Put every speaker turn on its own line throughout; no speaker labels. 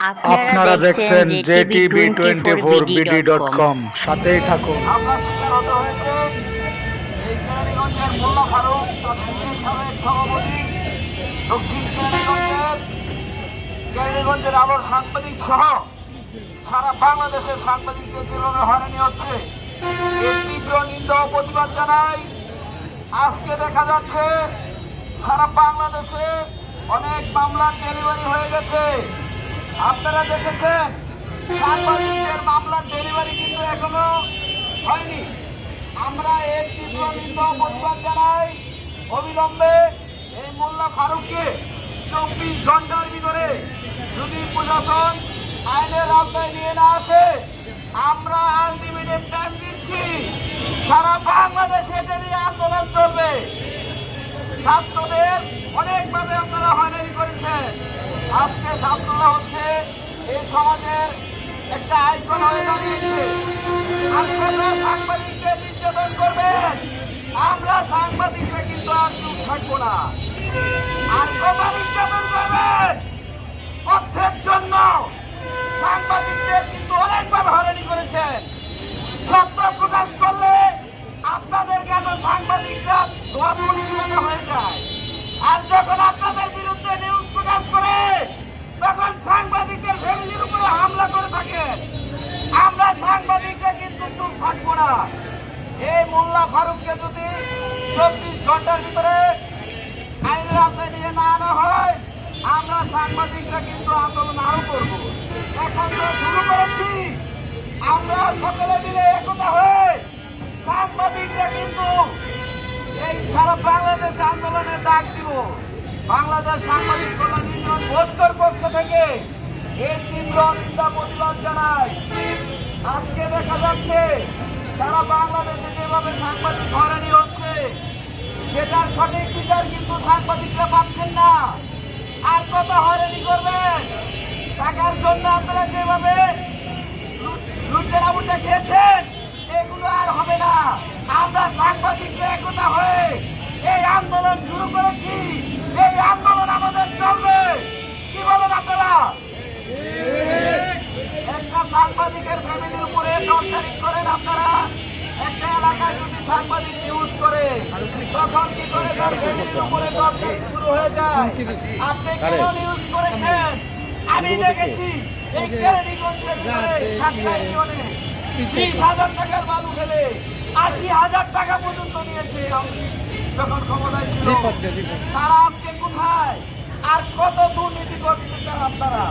আপনারা দেখছেন JTV twenty four BD dot com. সাথেই থাকুন।
আমরা হয়েছে এই কেরানীগঞ্জের মোল্লা ফারুক তাৎক্ষণিক সাবেক সভাপতি দক্ষিণ কেরানীগঞ্জের সাংবাদিক সহ সারা বাংলাদেশের সাংবাদিকদের যেভাবে হয়রানি হচ্ছে। এর তীব্র নিন্দা ও প্রতিবাদ জানাই। আজকে দেখা যাচ্ছে সারা বাংলাদেশে অনেক মামলার ডেলিভারি হয়ে গেছে। আপনারা দেখেছেন? সাংবাদিকদের মামলার ডেলিভারি কিন্তু এখনও হয়নি। আমরা এর তীব্র নিন্দা প্রতিবাদ জানাই। অবিলম্বে এই মোল্লা ফারুককে চব্বিশ ঘণ্টার ভিতরে যদি প্রশাসন আইনের আওতায় নিয়ে না আসে, আমরা আলটিমেটের টাইম দিচ্ছি। সারা বাংলাদেশে এটা নিয়ে আন্দোলন চলবে। ছাত্রদের অনেকভাবে আপনারা হয়রানি করেছেন। আজকে ছাত্ররা হচ্ছে এই সমাজের একটা আইকন হয়ে দাঁড়িয়েছে। সাংবাদিকদের নির্যাতন করবেন আমরা সাংবাদিকরা কিন্তু আর চুপ থাকব না। করবেন অর্থের জন্য সাংবাদিকদের কিন্তু অনেকভাবে হয়রানি করেছেন। সত্য প্রকাশ করলে আপনাদের কাছে সাংবাদিকরা চব্বিশ ঘণ্টার ভিতরে আইনের আওতায় নিয়ে না আনা হয়, আমরা সাংবাদিকরা কিন্তু আন্দোলন আরও করব। এখন তো শুরু করেছি। আমরা সকলে মিলে একতা হয়ে সাংবাদিকরা কিন্তু এই সারা বাংলাদেশে আন্দোলনের ডাক দিব। বাংলাদেশ সাংবাদিক কল্যাণ ইউনিয়ন বোস্কর পক্ষ থেকে এর তীব্র নিন্দা প্রতিবাদ জানাই। আজকে দেখা যাচ্ছে সারা বাংলাদেশে যেভাবে সাংবাদিক হয়রানি সেটার সঠিক বিচার কিন্তু সাংবাদিকরা পাচ্ছেন না। আর কত হয়রানি করবেন? টাকার জন্য আপনারা যেভাবে লুটের আবুটা খেয়েছেন এগুলো আর হবে না। আমরা সাংবাদিকরা একতা হয়ে এই আন্দোলন শুরু করেছি। এই আন্দোলন আমাদের চলবে। কি বলেন আপনারা? একটা সাংবাদিকের ফ্যামিলির উপরে টর্চারিং করেন আপনারা। একটা এলাকায় যদি সাংবাদিক নিউজ করে তখন কি করে তার ফ্যামিলির উপরে শুরু হয়ে যায়? আপনি কেন নিউজ করেছেন? আমি দেখেছি এই কেরানীগঞ্জের ভিতরে সাতটা ইউনিয়নে বিশ হাজার টাকার বালু ফেলে আশি হাজার টাকা পর্যন্ত নিয়েছে। যখন ক্ষমতায় ছিল তারা আজকে কোথায়? আর কত দুর্নীতি করতে চান আপনারা?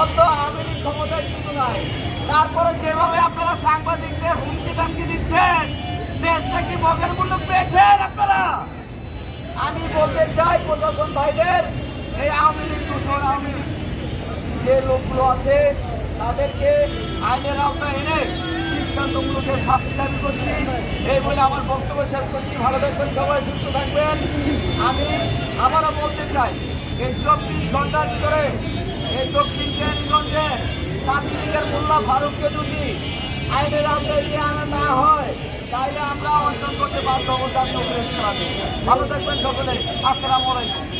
অত আওয়ামী লীগ ক্ষমতায় কিন্তু নাই। তারপরে যেভাবে আপনারা সাংবাদিকদের হুমকি দামকি দিচ্ছেন, দেশটা কি মগের মূল্য পেয়েছেন আপনারা? আমি বলতে চাই প্রশাসন ভাইদের, এই আওয়ামী লীগ দূষণ, আওয়ামী যে লোকগুলো আছে, তাদেরকে আইনের আওতায় এনে দৃষ্টান্তমূলকের শাস্তি দাবি করছি। এই বলে আমার বক্তব্য শেষ করছি। ভালো থাকবেন সবাই, সুস্থ থাকবেন। আমি আবারও বলতে চাই, এই চব্বিশ ঘণ্টার ভিতরে এই দক্ষিণ কেরানীগঞ্জে তাঁতিলিগের মোল্লা ফারুককে যদি আইনের আওতায় নিয়ে আনা না হয় তাইলে আমরা অর্জন করতে বাধ্য হব জাতীয় প্রেস ক্লাবে। ভালো থাকবেন সকলে। আসসালামু আলাইকুম।